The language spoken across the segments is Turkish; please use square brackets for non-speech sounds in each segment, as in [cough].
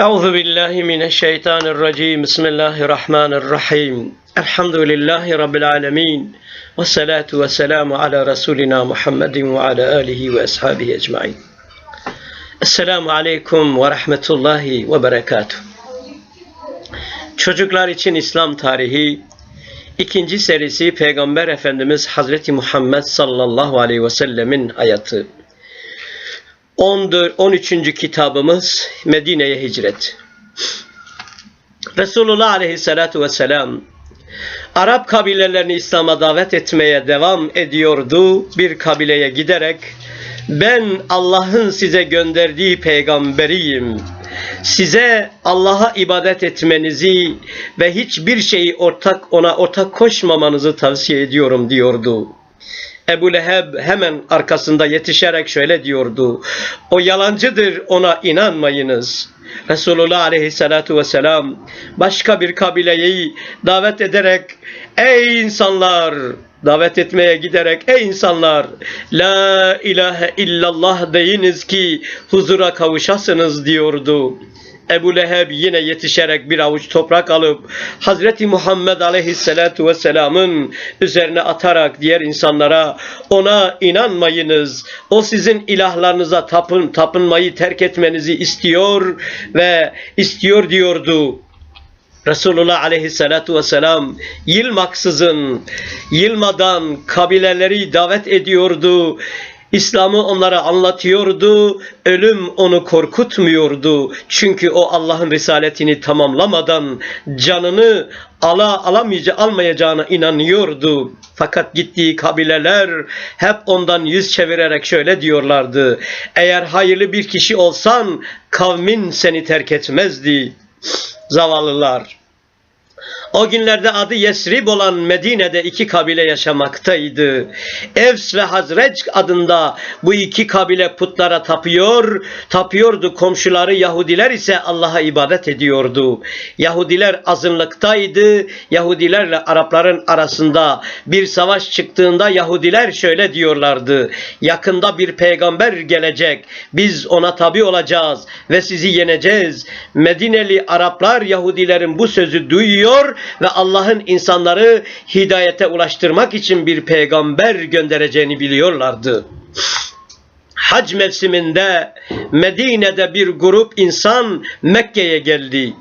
Euzu billahi mineşşeytanirracim. Bismillahirrahmanirrahim. Elhamdülillahi rabbil alamin. Ve salatu ve selamu ala resulina Muhammedin ve ala alihi ve ashabihi ecmaîn. Esselamu aleyküm ve rahmetullahi ve berekatuh. Çocuklar için İslam tarihi ikinci serisi Peygamber Efendimiz Hazreti Muhammed sallallahu aleyhi ve sellemin hayatı. 14, 13. kitabımız Medine'ye hicret. Resulullah aleyhissalatu vesselam Arap kabilelerini İslam'a davet etmeye devam ediyordu. Bir kabileye giderek ben Allah'ın size gönderdiği peygamberiyim. Size Allah'a ibadet etmenizi ve hiçbir şeyi ortak ona ortak koşmamanızı tavsiye ediyorum diyordu. Ebu Leheb hemen arkasında yetişerek şöyle diyordu. O yalancıdır ona inanmayınız. Resulullah aleyhissalatu vesselam başka bir kabileyi davet ederek ey insanlar davet etmeye giderek ey insanlar la ilahe illallah deyiniz ki huzura kavuşasınız diyordu. Ebu Leheb yine yetişerek bir avuç toprak alıp Hazreti Muhammed Aleyhisselatu Vesselam'ın üzerine atarak diğer insanlara ona inanmayınız. O sizin ilahlarınıza tapın, tapınmayı terk etmenizi istiyor ve istiyor diyordu. Resulullah aleyhissalatu vesselam yılmaksızın, yılmadan kabileleri davet ediyordu. İslam'ı onlara anlatıyordu. Ölüm onu korkutmuyordu. Çünkü o Allah'ın risaletini tamamlamadan canını ala alamayacağı almayacağına inanıyordu. Fakat gittiği kabileler hep ondan yüz çevirerek şöyle diyorlardı. Eğer hayırlı bir kişi olsan kavmin seni terk etmezdi. Zavallılar. O günlerde adı Yesrib olan Medine'de iki kabile yaşamaktaydı. Evs ve Hazreç adında bu iki kabile putlara tapıyor, tapıyordu. Komşuları Yahudiler ise Allah'a ibadet ediyordu. Yahudiler azınlıktaydı. Yahudilerle Arapların arasında bir savaş çıktığında Yahudiler şöyle diyorlardı. Yakında bir peygamber gelecek. Biz ona tabi olacağız ve sizi yeneceğiz. Medineli Araplar Yahudilerin bu sözü duyuyor ve Allah'ın insanları hidayete ulaştırmak için bir peygamber göndereceğini biliyorlardı. Hac mevsiminde Medine'de bir grup insan Mekke'ye geldi.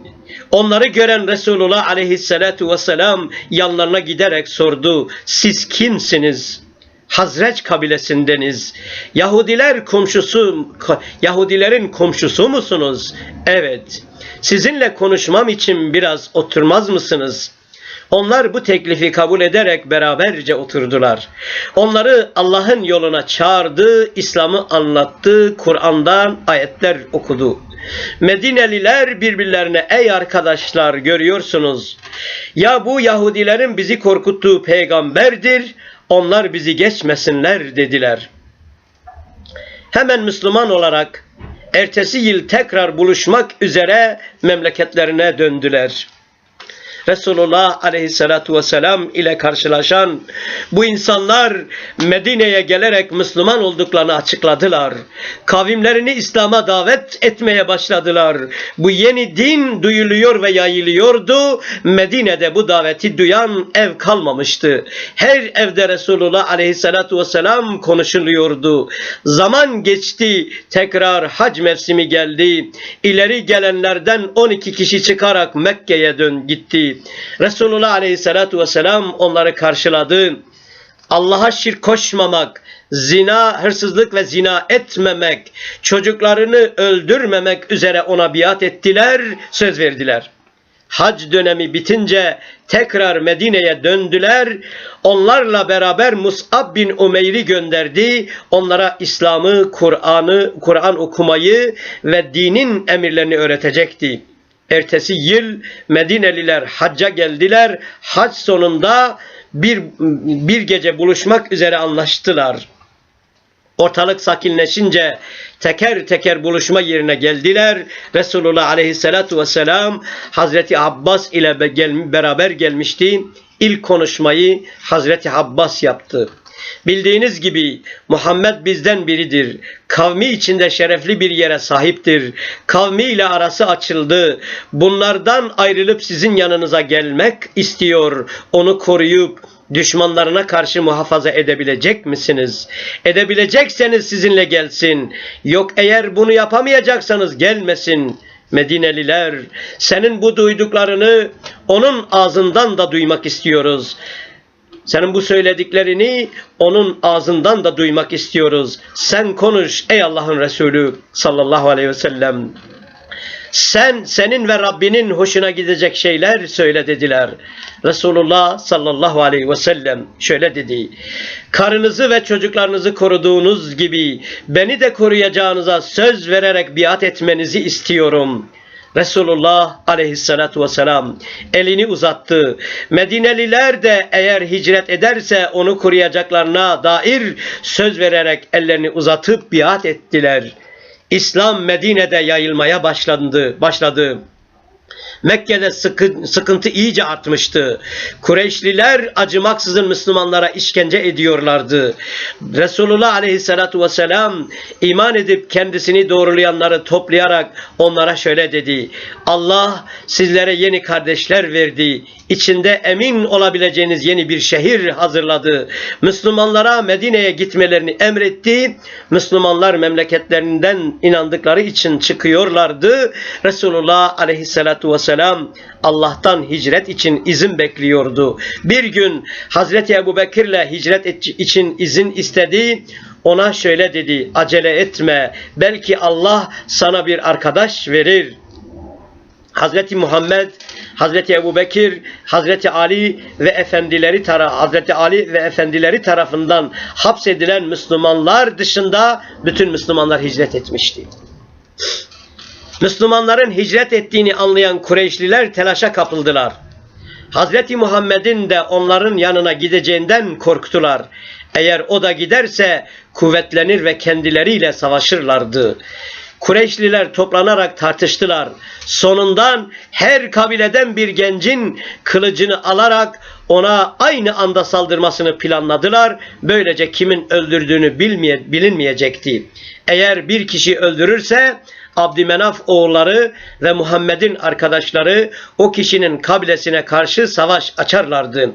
Onları gören Resulullah aleyhissalatu vesselam yanlarına giderek sordu. Siz kimsiniz? Hazreç kabilesindeniz. Yahudiler komşusu Yahudilerin komşusu musunuz? Evet. Sizinle konuşmam için biraz oturmaz mısınız? Onlar bu teklifi kabul ederek beraberce oturdular. Onları Allah'ın yoluna çağırdı, İslam'ı anlattı, Kur'an'dan ayetler okudu. Medineliler birbirlerine ey arkadaşlar görüyorsunuz. Ya bu Yahudilerin bizi korkuttuğu peygamberdir, onlar bizi geçmesinler dediler. Hemen Müslüman olarak ertesi yıl tekrar buluşmak üzere memleketlerine döndüler. Resulullah aleyhissalatu vesselam ile karşılaşan bu insanlar Medine'ye gelerek Müslüman olduklarını açıkladılar. Kavimlerini İslam'a davet etmeye başladılar. Bu yeni din duyuluyor ve yayılıyordu. Medine'de bu daveti duyan ev kalmamıştı. Her evde Resulullah aleyhissalatu vesselam konuşuluyordu. Zaman geçti. Tekrar hac mevsimi geldi. İleri gelenlerden 12 kişi çıkarak Mekke'ye dön gitti. Resulullah Aleyhisselatü Vesselam onları karşıladı. Allah'a şirk koşmamak, zina, hırsızlık ve zina etmemek, çocuklarını öldürmemek üzere ona biat ettiler, söz verdiler. Hac dönemi bitince tekrar Medine'ye döndüler. Onlarla beraber Mus'ab bin Umeyr'i gönderdi. Onlara İslam'ı, Kur'an'ı, Kur'an okumayı ve dinin emirlerini öğretecekti. Ertesi yıl Medineliler hacca geldiler. Hac sonunda bir, bir gece buluşmak üzere anlaştılar. Ortalık sakinleşince teker teker buluşma yerine geldiler. Resulullah aleyhissalatu vesselam Hazreti Abbas ile beraber gelmişti. İlk konuşmayı Hazreti Abbas yaptı. Bildiğiniz gibi Muhammed bizden biridir. Kavmi içinde şerefli bir yere sahiptir. Kavmi ile arası açıldı. Bunlardan ayrılıp sizin yanınıza gelmek istiyor. Onu koruyup düşmanlarına karşı muhafaza edebilecek misiniz? Edebilecekseniz sizinle gelsin. Yok eğer bunu yapamayacaksanız gelmesin. Medineliler, senin bu duyduklarını onun ağzından da duymak istiyoruz. Senin bu söylediklerini onun ağzından da duymak istiyoruz. Sen konuş ey Allah'ın Resulü sallallahu aleyhi ve sellem. Sen, senin ve Rabbinin hoşuna gidecek şeyler söyle dediler. Resulullah sallallahu aleyhi ve sellem şöyle dedi. Karınızı ve çocuklarınızı koruduğunuz gibi beni de koruyacağınıza söz vererek biat etmenizi istiyorum.'' Resulullah aleyhissalatu vesselam elini uzattı. Medineliler de eğer hicret ederse onu koruyacaklarına dair söz vererek ellerini uzatıp biat ettiler. İslam Medine'de yayılmaya başlandı, başladı. Mekke'de sıkı, sıkıntı iyice artmıştı. Kureyşliler acımaksızın Müslümanlara işkence ediyorlardı. Resulullah aleyhissalatu vesselam iman edip kendisini doğrulayanları toplayarak onlara şöyle dedi. Allah sizlere yeni kardeşler verdi. İçinde emin olabileceğiniz yeni bir şehir hazırladı. Müslümanlara Medine'ye gitmelerini emretti. Müslümanlar memleketlerinden inandıkları için çıkıyorlardı. Resulullah aleyhissalatu vesselam Allah'tan hicret için izin bekliyordu. Bir gün Hazreti Ebu Bekir'le hicret için izin istedi. Ona şöyle dedi, acele etme, belki Allah sana bir arkadaş verir. Hazreti Muhammed, Hazreti Ebu Bekir, Hazreti Ali ve efendileri tara Hazreti Ali ve efendileri tarafından hapsedilen Müslümanlar dışında bütün Müslümanlar hicret etmişti. Müslümanların hicret ettiğini anlayan Kureyşliler telaşa kapıldılar. Hazreti Muhammed'in de onların yanına gideceğinden korktular. Eğer o da giderse kuvvetlenir ve kendileriyle savaşırlardı. Kureyşliler toplanarak tartıştılar. Sonundan her kabileden bir gencin kılıcını alarak ona aynı anda saldırmasını planladılar. Böylece kimin öldürdüğünü bilmeye, bilinmeyecekti. Eğer bir kişi öldürürse Abdümenaf oğulları ve Muhammed'in arkadaşları o kişinin kabilesine karşı savaş açarlardı.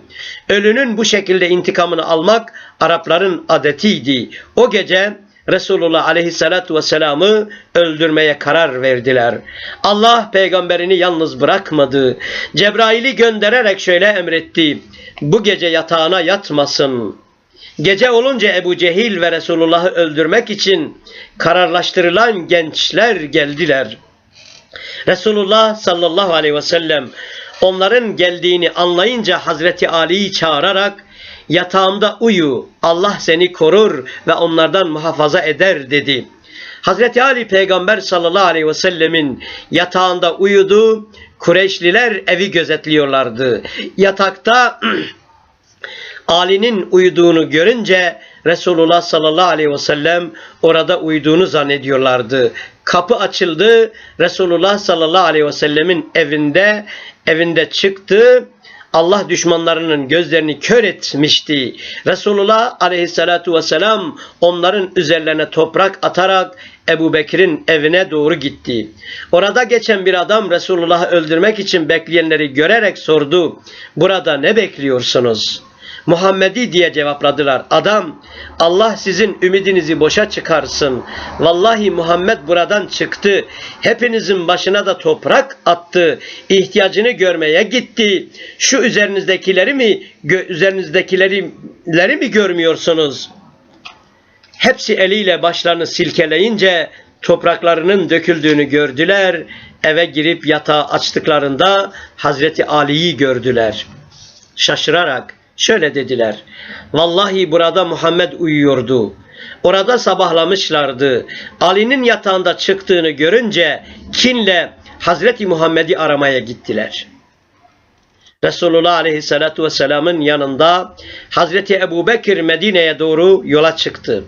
Ölünün bu şekilde intikamını almak Arapların adetiydi. O gece Resulullah aleyhissalatu vesselam'ı öldürmeye karar verdiler. Allah peygamberini yalnız bırakmadı. Cebrail'i göndererek şöyle emretti. Bu gece yatağına yatmasın. Gece olunca Ebu Cehil ve Resulullah'ı öldürmek için kararlaştırılan gençler geldiler. Resulullah sallallahu aleyhi ve sellem onların geldiğini anlayınca Hazreti Ali'yi çağırarak yatağımda uyu Allah seni korur ve onlardan muhafaza eder dedi. Hazreti Ali peygamber sallallahu aleyhi ve sellemin yatağında uyudu. Kureyşliler evi gözetliyorlardı. Yatakta [clears throat] Ali'nin uyuduğunu görünce Resulullah sallallahu aleyhi ve sellem orada uyuduğunu zannediyorlardı. Kapı açıldı. Resulullah sallallahu aleyhi ve sellemin evinde evinde çıktı. Allah düşmanlarının gözlerini kör etmişti. Resulullah aleyhissalatu vesselam onların üzerlerine toprak atarak Ebu Bekir'in evine doğru gitti. Orada geçen bir adam Resulullah'ı öldürmek için bekleyenleri görerek sordu. Burada ne bekliyorsunuz?'' Muhammedi diye cevapladılar. Adam Allah sizin ümidinizi boşa çıkarsın. Vallahi Muhammed buradan çıktı. Hepinizin başına da toprak attı. İhtiyacını görmeye gitti. Şu üzerinizdekileri mi üzerinizdekileri mi görmüyorsunuz? Hepsi eliyle başlarını silkeleyince topraklarının döküldüğünü gördüler. Eve girip yatağı açtıklarında Hazreti Ali'yi gördüler. Şaşırarak Şöyle dediler. Vallahi burada Muhammed uyuyordu. Orada sabahlamışlardı. Ali'nin yatağında çıktığını görünce kinle Hazreti Muhammed'i aramaya gittiler. Resulullah Aleyhisselatü Vesselam'ın yanında Hazreti Ebu Bekir Medine'ye doğru yola çıktı.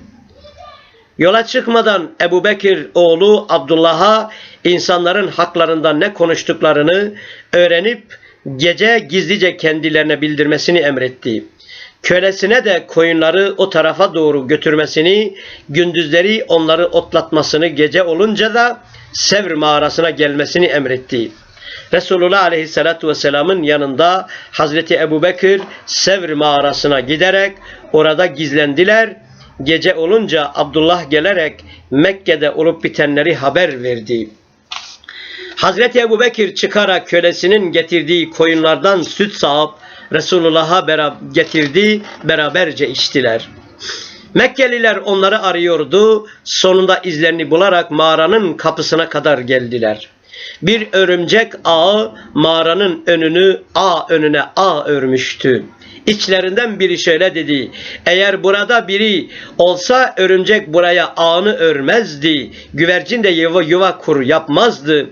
Yola çıkmadan Ebu Bekir oğlu Abdullah'a insanların haklarından ne konuştuklarını öğrenip gece gizlice kendilerine bildirmesini emretti. Kölesine de koyunları o tarafa doğru götürmesini, gündüzleri onları otlatmasını, gece olunca da Sevr mağarasına gelmesini emretti. Resulullah Aleyhisselatü Vesselam'ın yanında Hazreti Ebu Bekir Sevr mağarasına giderek orada gizlendiler. Gece olunca Abdullah gelerek Mekke'de olup bitenleri haber verdi. Hazreti Ebu Bekir çıkarak kölesinin getirdiği koyunlardan süt sağıp Resulullah'a beraber getirdi, beraberce içtiler. Mekkeliler onları arıyordu. Sonunda izlerini bularak mağaranın kapısına kadar geldiler. Bir örümcek ağı mağaranın önünü ağ önüne ağ örmüştü. İçlerinden biri şöyle dedi. Eğer burada biri olsa örümcek buraya ağını örmezdi. Güvercin de yuva, yuva kur yapmazdı.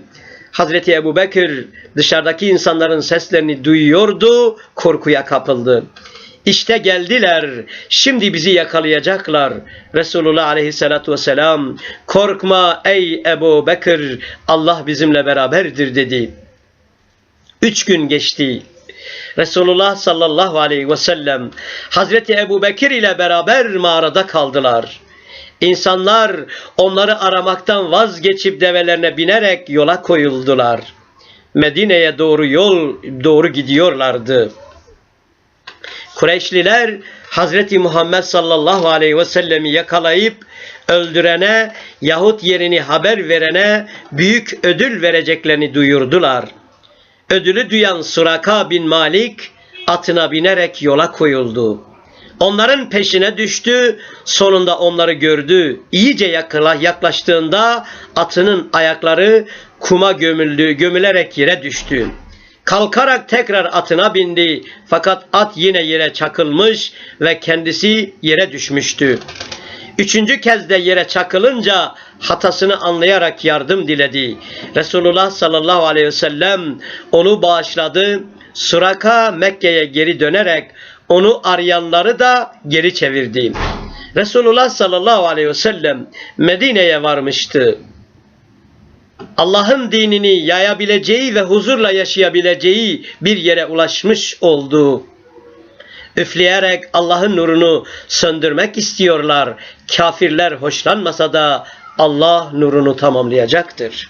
Hazreti Ebu Bekir dışarıdaki insanların seslerini duyuyordu, korkuya kapıldı. İşte geldiler, şimdi bizi yakalayacaklar. Resulullah aleyhissalatu vesselam, korkma ey Ebu Bekir, Allah bizimle beraberdir dedi. Üç gün geçti. Resulullah sallallahu aleyhi ve sellem Hazreti Ebu Bekir ile beraber mağarada kaldılar. İnsanlar onları aramaktan vazgeçip develerine binerek yola koyuldular. Medine'ye doğru yol doğru gidiyorlardı. Kureyşliler Hazreti Muhammed sallallahu aleyhi ve sellemi yakalayıp öldürene yahut yerini haber verene büyük ödül vereceklerini duyurdular. Ödülü duyan Suraka bin Malik atına binerek yola koyuldu. Onların peşine düştü, sonunda onları gördü. İyice yaklaştığında atının ayakları kuma gömüldü, gömülerek yere düştü. Kalkarak tekrar atına bindi fakat at yine yere çakılmış ve kendisi yere düşmüştü. Üçüncü kez de yere çakılınca hatasını anlayarak yardım diledi. Resulullah sallallahu aleyhi ve sellem onu bağışladı. Suraka Mekke'ye geri dönerek onu arayanları da geri çevirdi. Resulullah sallallahu aleyhi ve sellem Medine'ye varmıştı. Allah'ın dinini yayabileceği ve huzurla yaşayabileceği bir yere ulaşmış oldu. Üfleyerek Allah'ın nurunu söndürmek istiyorlar. Kafirler hoşlanmasa da Allah nurunu tamamlayacaktır.